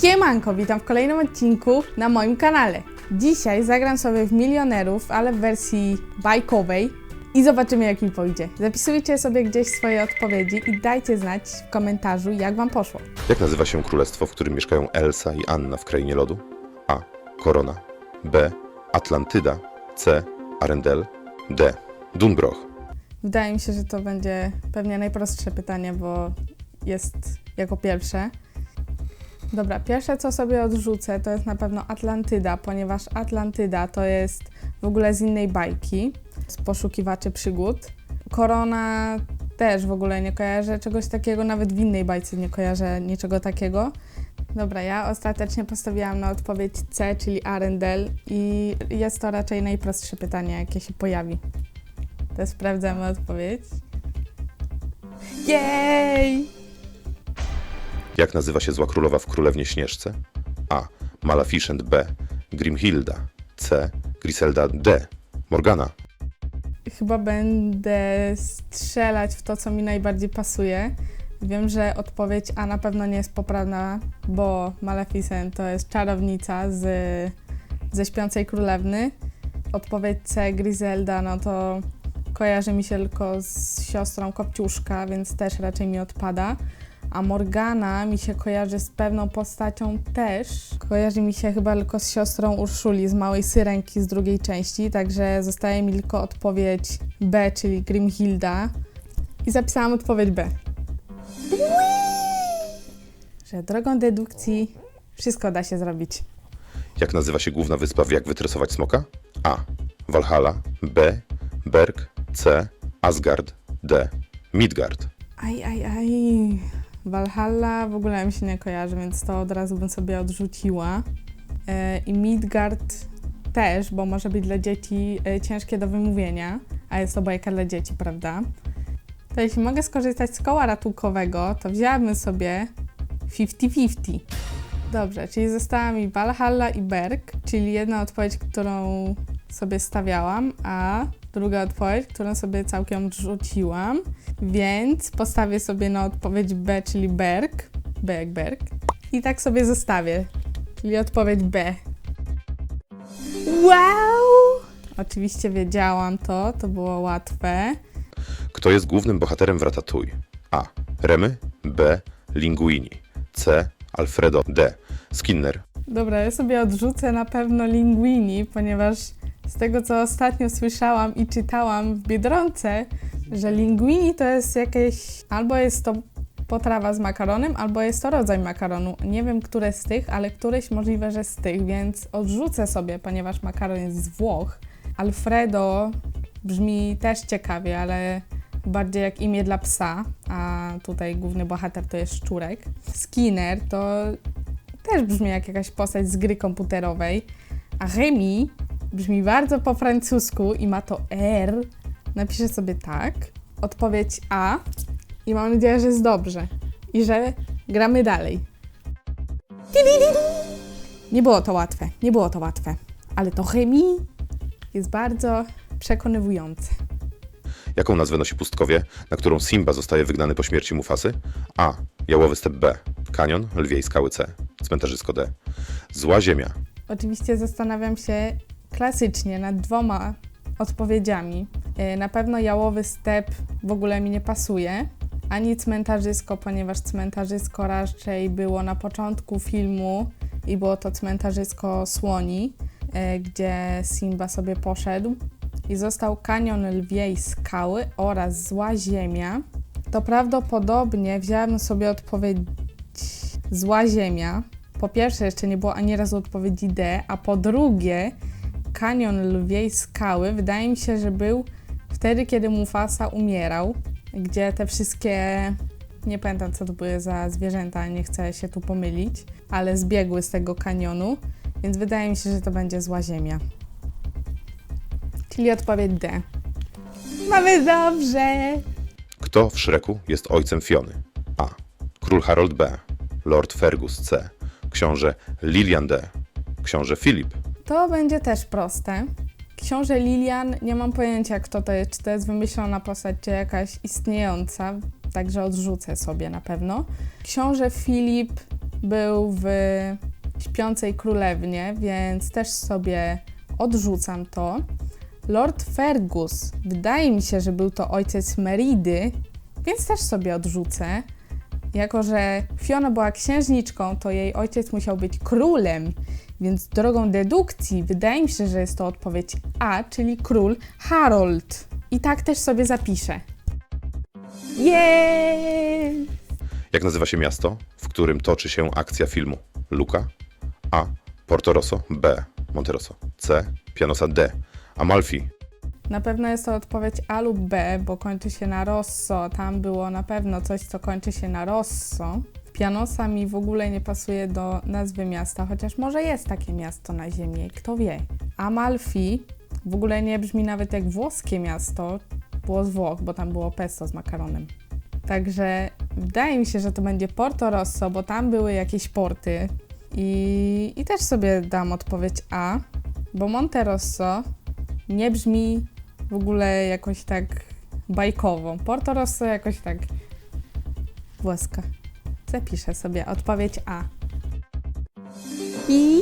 Siemanko, witam w kolejnym odcinku na moim kanale. Dzisiaj zagram sobie w milionerów, ale w wersji bajkowej i zobaczymy jak mi pójdzie. Zapisujcie sobie gdzieś swoje odpowiedzi i dajcie znać w komentarzu jak wam poszło. Jak nazywa się królestwo, w którym mieszkają Elsa i Anna w krainie lodu? A. Korona. B. Atlantyda. C. Arendelle. D. Dunbroch. Wydaje mi się, że to będzie pewnie najprostsze pytanie, bo jest jako pierwsze. Dobra, pierwsze co sobie odrzucę to jest na pewno Atlantyda, ponieważ Atlantyda to jest w ogóle z innej bajki, z poszukiwaczy przygód. Korona też w ogóle nie kojarzę czegoś takiego, nawet w innej bajce nie kojarzę niczego takiego. Dobra, ja ostatecznie postawiłam na odpowiedź C, czyli Arendelle i jest to raczej najprostsze pytanie, jakie się pojawi. To sprawdzamy odpowiedź. Jej! Jak nazywa się zła królowa w Królewnie Śnieżce? A. Maleficent. B. Grimhilda. C. Griselda. D. Morgana. Chyba będę strzelać w to, co mi najbardziej pasuje. Wiem, że odpowiedź A na pewno nie jest poprawna, bo Maleficent to jest czarownica z, ze Śpiącej Królewny. Odpowiedź C, Griselda, no to kojarzy mi się tylko z siostrą Kopciuszka, więc też raczej mi odpada. A Morgana mi się kojarzy z pewną postacią też. Kojarzy mi się chyba tylko z siostrą Urszuli z Małej Syrenki z drugiej części, także zostaje mi tylko odpowiedź B, czyli Grimhilda. I zapisałam odpowiedź B. Że drogą dedukcji wszystko da się zrobić. Jak nazywa się główna wyspa w Jak wytresować smoka? A. Valhalla. B. Berg. C. Asgard. D. Midgard. Aj, aj, aj. Valhalla w ogóle mi się nie kojarzy, więc to od razu bym sobie odrzuciła. E, I Midgard też, bo może być dla dzieci e, ciężkie do wymówienia, a jest to bajka dla dzieci, prawda? To jeśli mogę skorzystać z koła ratunkowego, to wzięłabym sobie 50-50. Dobrze, czyli została mi Valhalla i Berg, czyli jedna odpowiedź, którą sobie stawiałam, a druga odpowiedź, którą sobie całkiem odrzuciłam, więc postawię sobie na odpowiedź B, czyli Berg, B jak Berg, i tak sobie zostawię, czyli odpowiedź B. Wow! Oczywiście wiedziałam to, to było łatwe. Kto jest głównym bohaterem w Ratatouille? A. Remy. B. Linguini. C. Alfredo. D. Skinner. Dobra, ja sobie odrzucę na pewno Linguini, ponieważ z tego, co ostatnio słyszałam i czytałam w Biedronce, że linguini to jest jakieś, albo jest to potrawa z makaronem, albo jest to rodzaj makaronu. Nie wiem, które z tych, ale któreś możliwe, że z tych, więc odrzucę sobie, ponieważ makaron jest z Włoch. Alfredo brzmi też ciekawie, ale bardziej jak imię dla psa, a tutaj główny bohater to jest szczurek. Skinner to też brzmi jak jakaś postać z gry komputerowej, a Remy brzmi bardzo po francusku i ma to R. Napiszę sobie tak. Odpowiedź A i mam nadzieję, że jest dobrze i że gramy dalej. Nie było to łatwe, nie było to łatwe, ale to chemii jest bardzo przekonywujące. Jaką nazwę nosi pustkowie, na którą Simba zostaje wygnany po śmierci Mufasy? A. Jałowy step B. Kanion Lwiej Skały C. Cmentarzysko D. Zła ziemia. Oczywiście zastanawiam się klasycznie nad dwoma odpowiedziami. E, Na pewno jałowy step w ogóle mi nie pasuje, ani cmentarzysko, ponieważ cmentarzysko raczej było na początku filmu i było to cmentarzysko słoni, e, gdzie Simba sobie poszedł i został kanion lwiej skały oraz zła ziemia. To prawdopodobnie wziąłem sobie odpowiedź zła ziemia. Po pierwsze, jeszcze nie było ani razu odpowiedzi D, a po drugie, kanion lwiej skały wydaje mi się, że był wtedy, kiedy Mufasa umierał, gdzie te wszystkie, nie pamiętam co to były za zwierzęta, nie chcę się tu pomylić, ale zbiegły z tego kanionu, więc wydaje mi się, że to będzie zła ziemia. Czyli odpowiedź D. Mamy dobrze! Kto w Szreku jest ojcem Fiony? A. Król Harold B. Lord Fergus C. Książę Lilian D. Książę Filip. To będzie też proste. Książę Lilian, nie mam pojęcia kto to jest, czy to jest wymyślona postać, czy jakaś istniejąca, także odrzucę sobie na pewno. Książę Filip był w Śpiącej Królewnie, więc też sobie odrzucam to. Lord Fergus, wydaje mi się, że był to ojciec Meridy, więc też sobie odrzucę. Jako, że Fiona była księżniczką, to jej ojciec musiał być królem, więc drogą dedukcji wydaje mi się, że jest to odpowiedź A, czyli król Harold. I tak też sobie zapiszę. Jej! Jak nazywa się miasto, w którym toczy się akcja filmu? Luca? A. Porto Rosso. B. Monterosso. C. Pianosa. D. Amalfi. Na pewno jest to odpowiedź A lub B, bo kończy się na Rosso. Tam było na pewno coś, co kończy się na Rosso. Pianosa mi w ogóle nie pasuje do nazwy miasta, chociaż może jest takie miasto na ziemi, kto wie. Amalfi w ogóle nie brzmi nawet jak włoskie miasto. Było z Włoch, bo tam było pesto z makaronem. Także wydaje mi się, że to będzie Porto Rosso, bo tam były jakieś porty. I, i też sobie dam odpowiedź A, bo Monte Rosso nie brzmi w ogóle jakoś tak bajkowo. Porto Rosso jakoś tak włoska. Zapiszę sobie odpowiedź A. I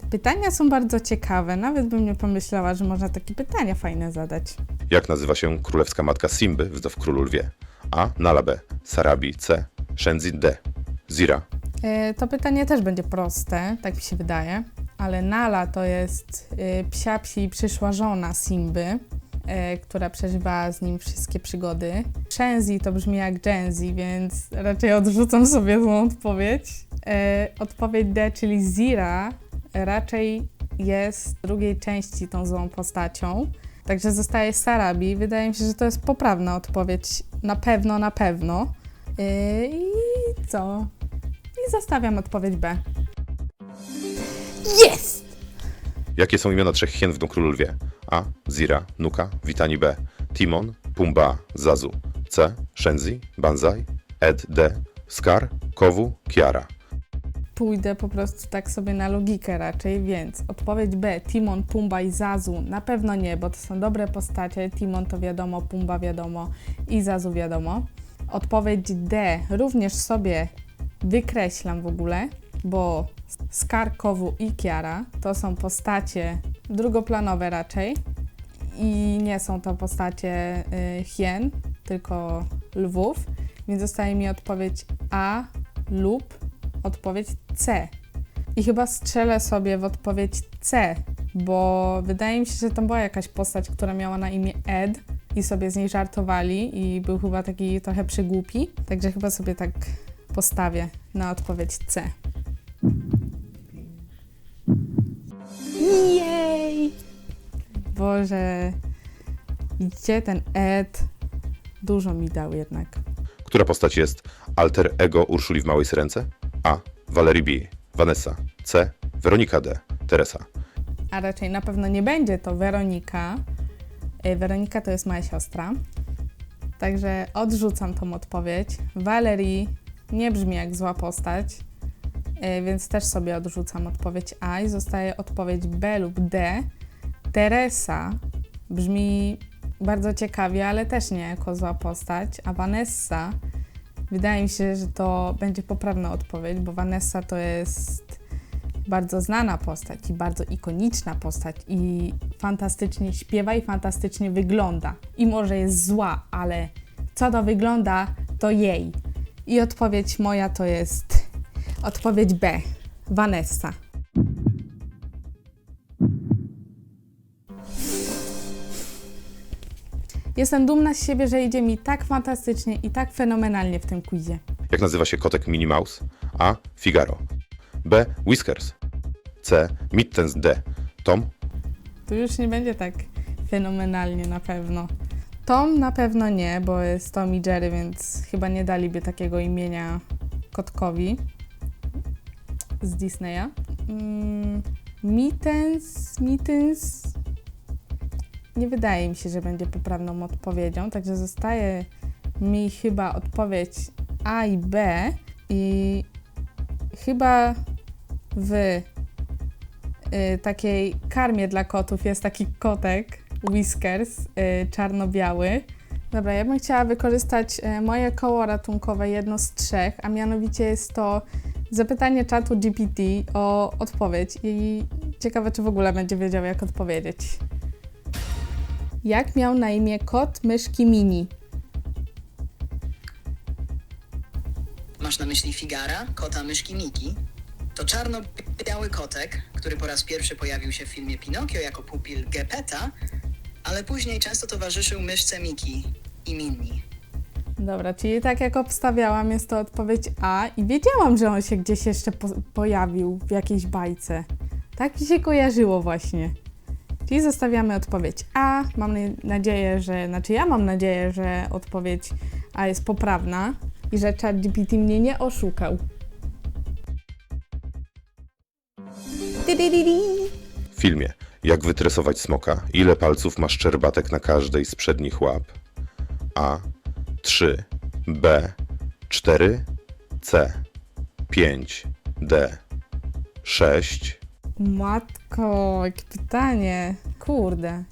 te pytania są bardzo ciekawe. Nawet bym nie pomyślała, że można takie pytania fajne zadać. Jak nazywa się królewska matka Simby w w Królu Lwie? A. Nala B. Sarabi. C. Shenzi. D. Zira. E, To pytanie też będzie proste, tak mi się wydaje, ale Nala to jest e, psia psi przyszła żona Simby, która przeżywała z nim wszystkie przygody. Shenzi to brzmi jak Genzi, więc raczej odrzucam sobie tą odpowiedź. E, Odpowiedź D, czyli Zira, raczej jest w drugiej części tą złą postacią. Także zostaje Sarabi. Wydaje mi się, że to jest poprawna odpowiedź. Na pewno, na pewno. E, I co? I zostawiam odpowiedź B. Jest! Jakie są imiona trzech hien w Królu Lwie? A. Zira. Nuka. Witani B. Timon. Pumba. Zazu. C. Shenzi. Banzai. Ed. D. Skar. Kowu. Kiara. Pójdę po prostu tak sobie na logikę raczej, więc odpowiedź B, Timon, Pumba i Zazu na pewno nie, bo to są dobre postacie. Timon to wiadomo, Pumba wiadomo i Zazu wiadomo. Odpowiedź D również sobie wykreślam w ogóle, bo Skar, Kowu i Kiara to są postacie drugoplanowe raczej i nie są to postacie y, hien, tylko lwów, więc zostaje mi odpowiedź A lub odpowiedź C. I chyba strzelę sobie w odpowiedź C, bo wydaje mi się, że tam była jakaś postać, która miała na imię Ed i sobie z niej żartowali i był chyba taki trochę przygłupi. Także chyba sobie tak postawię na odpowiedź C. Jej! Boże, widzicie, ten Ed dużo mi dał jednak. Która postać jest alter ego Urszuli w Małej Syrence? A. Valerie B. Vanessa. C. Weronika D. Teresa. a raczej na pewno nie będzie to Weronika. Y, Weronika to jest moja siostra. Także odrzucam tą odpowiedź. Valerie nie brzmi jak zła postać, więc też sobie odrzucam odpowiedź A i zostaje odpowiedź B lub D. Teresa brzmi bardzo ciekawie, ale też nie jako zła postać, a Vanessa wydaje mi się, że to będzie poprawna odpowiedź, bo Vanessa to jest bardzo znana postać i bardzo ikoniczna postać i fantastycznie śpiewa i fantastycznie wygląda. I może jest zła, ale co to wygląda, to jej. I odpowiedź moja to jest odpowiedź B. Vanessa. Jestem dumna z siebie, że idzie mi tak fantastycznie i tak fenomenalnie w tym quizie. Jak nazywa się kotek Minnie Mouse? A. Figaro. B. Whiskers. C. Mittens D. Tom. Tu już nie będzie tak fenomenalnie na pewno. Tom na pewno nie, bo jest Tom i Jerry, więc chyba nie daliby takiego imienia kotkowi z Disneya. Mm, Mittens, Mittens nie wydaje mi się, że będzie poprawną odpowiedzią, także zostaje mi chyba odpowiedź A i B i chyba w y, takiej karmie dla kotów jest taki kotek Whiskers y, czarno-biały Dobra, ja bym chciała wykorzystać e, moje koło ratunkowe, jedno z trzech, a mianowicie jest to zapytanie czatu GPT o odpowiedź i ciekawe, czy w ogóle będzie wiedział, jak odpowiedzieć. Jak miał na imię kot myszki mini? Masz na myśli Figara, kota myszki Miki? To czarno-biały kotek, który po raz pierwszy pojawił się w filmie Pinokio jako pupil Geppetta, ale później często towarzyszył myszce Miki i Minnie. Dobra, czyli tak jak obstawiałam, jest to odpowiedź A i wiedziałam, że on się gdzieś jeszcze po pojawił w jakiejś bajce. Tak mi się kojarzyło właśnie. Czyli zostawiamy odpowiedź A. Mam na- nadzieję, że, znaczy ja mam nadzieję, że odpowiedź A jest poprawna i że ChatGPT mnie nie oszukał. W filmie Jak wytresować smoka? Ile palców ma szczerbatek na każdej z przednich łap? A. 3. B. 4. C. 5. D. 6. Matko, jakie pytanie. Kurde.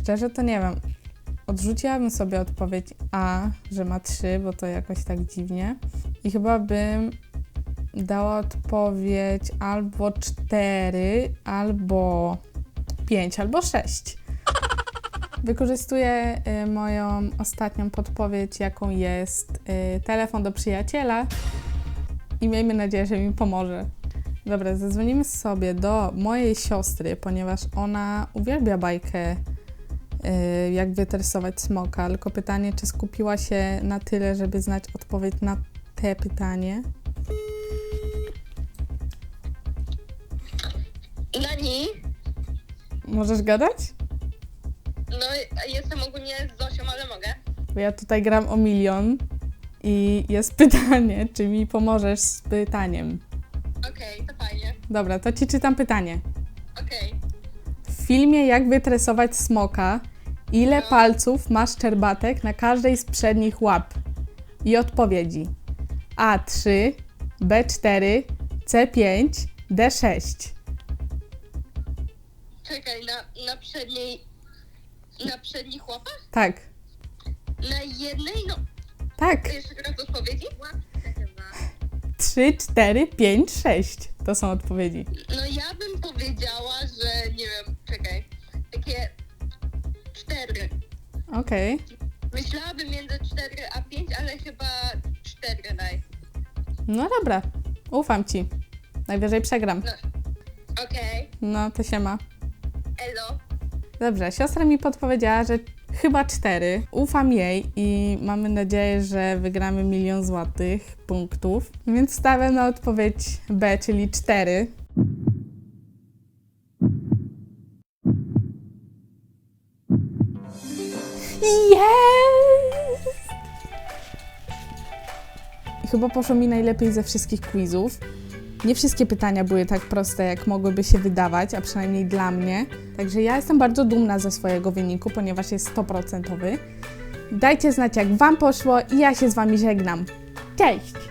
Szczerze to nie wiem. Odrzuciłabym sobie odpowiedź A, że ma 3, bo to jakoś tak dziwnie. I chyba bym dała odpowiedź albo 4, albo 5, albo 6. Wykorzystuję y, moją ostatnią podpowiedź, jaką jest y, telefon do przyjaciela i miejmy nadzieję, że mi pomoże. Dobra, zadzwonimy sobie do mojej siostry, ponieważ ona uwielbia bajkę y, jak wytresować smoka, tylko pytanie, czy skupiła się na tyle, żeby znać odpowiedź na te pytanie. Nani, Możesz gadać? No jestem ogólnie z Zosią, ale mogę. Bo ja tutaj gram o milion i jest pytanie, czy mi pomożesz z pytaniem. Okej, to fajnie. Dobra, to ci czytam pytanie. Okej. W filmie Jak wytresować smoka, ile palców ma szczerbatek na każdej z przednich łap? I odpowiedzi: A3, B4, C5, D6. Czekaj, na, na przedniej... Na przednich łapach? Tak, Na jednej? No, tak. jeszcze raz odpowiedzi? Łapce chyba. 3, 4, 5, 6. To są odpowiedzi. No ja bym powiedziała, że nie wiem, czekaj. Takie cztery. Okej. Myślałabym między 4 a 5, ale chyba 4 daj. No dobra, ufam ci. Najwyżej przegram. Okej, No to się ma. elo. Dobrze, siostra mi podpowiedziała, że chyba cztery. Ufam jej i mamy nadzieję, że wygramy milion złotych punktów. Więc stawiam na odpowiedź B, czyli cztery. Yes! Chyba poszło mi najlepiej ze wszystkich quizów. Nie wszystkie pytania były tak proste, jak mogłyby się wydawać, a przynajmniej dla mnie. Także ja jestem bardzo dumna ze swojego wyniku, ponieważ jest 100%. Dajcie znać, jak Wam poszło i ja się z Wami żegnam. Cześć!